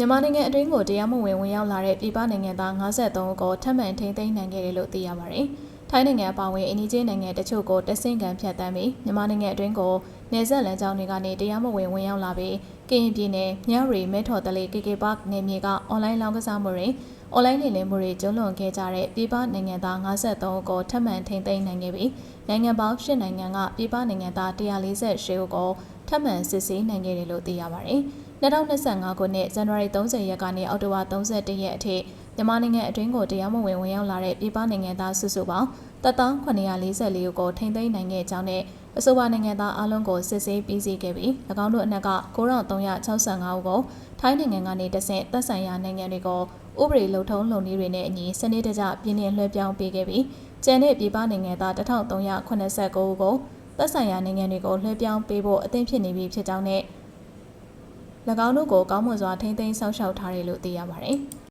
မြန်မာနိုင်ငံအတွင်းကိုတရားမဝင်ဝင်ရောက်လာတဲ့ပြည်ပနိုင်ငံသား53ဦးကိုထပ်မံထိန်းသိမ်းနိုင်ခဲ့တယ်လို့သိရပါတယ်။ထိုင်းနိုင်ငံအပါအဝင်အိန္ဒိယနိုင်ငံတချို့ကိုတဆင့်ခံဖြတ်တမ်းပြီးမြန်မာနိုင်ငံအတွင်းကို နေဆက်လမ်းကြောင်းတွေကနေတရားမဝင်ဝင်ရောက်လာပြီးကရင်ပြည်နယ်မြဝတီမဲထော်တလေး KK Park နေမြေကအွန်လိုင်းလောင်းကစားမှုတွေအွန်လိုင်းလိမ်လည်မှုတွေကျုံးလွန်ခဲ့ကြတဲ့ပြည်ပနိုင်ငံသား53ဦးကိုထပ်မံထိန်းသိမ်းနိုင်ခဲ့ပြီးနိုင်ငံပေါင်း၈နိုင်ငံကပြည်ပနိုင်ငံသား148ဦးကိုထပ်မံစစ်ဆေးနိုင်ခဲ့တယ်လို့သိရပါတယ်။2025ခုနှစ်ဇန်နဝါရီ30ရက်ကနေအောက်တိုဘာ31ရက်အထိမြန်မာနိုင်ငံအတွင်းကိုတရားမဝင်ဝင်ရောက်လာတဲ့ပြည်ပနိုင်ငံသားစုစုပေါင်း 1,944ဦးကိုထိန်းသိမ်းနိုင်ခဲ့ကြောင်းနဲ့အဆိုပါနိုင်ငံသားအလုံးကိုစစ်ဆေးပြီးစီးခဲ့ပြီး၎င်းတို့အနက်က9365ဦးကိုထိုင်းနိုင်ငံကနေတဆင့်သက်ဆိုင်ရာနိုင်ငံတွေကိုဥပဒေလုံထုံးလုံနည်းတွေနဲ့အညီစနစ်တကျပြည်내လွှဲပြောင်းပေးခဲ့ပြီးကျန်တဲ့ပြည်ပနိုင်ငံသား1389ဦးကိုသက်ဆိုင်ရာနိုင်ငံတွေကိုလွှဲပြောင်းပေးဖို့အသင့်ဖြစ်နေပြီဖြစ်ကြောင်းနဲ့၎င်းတို့ကိုကောင်းမွန်စွာထိန်းသိမ်းစောင့်ရှောက်ထားတယ်လို့သိရပါတယ်။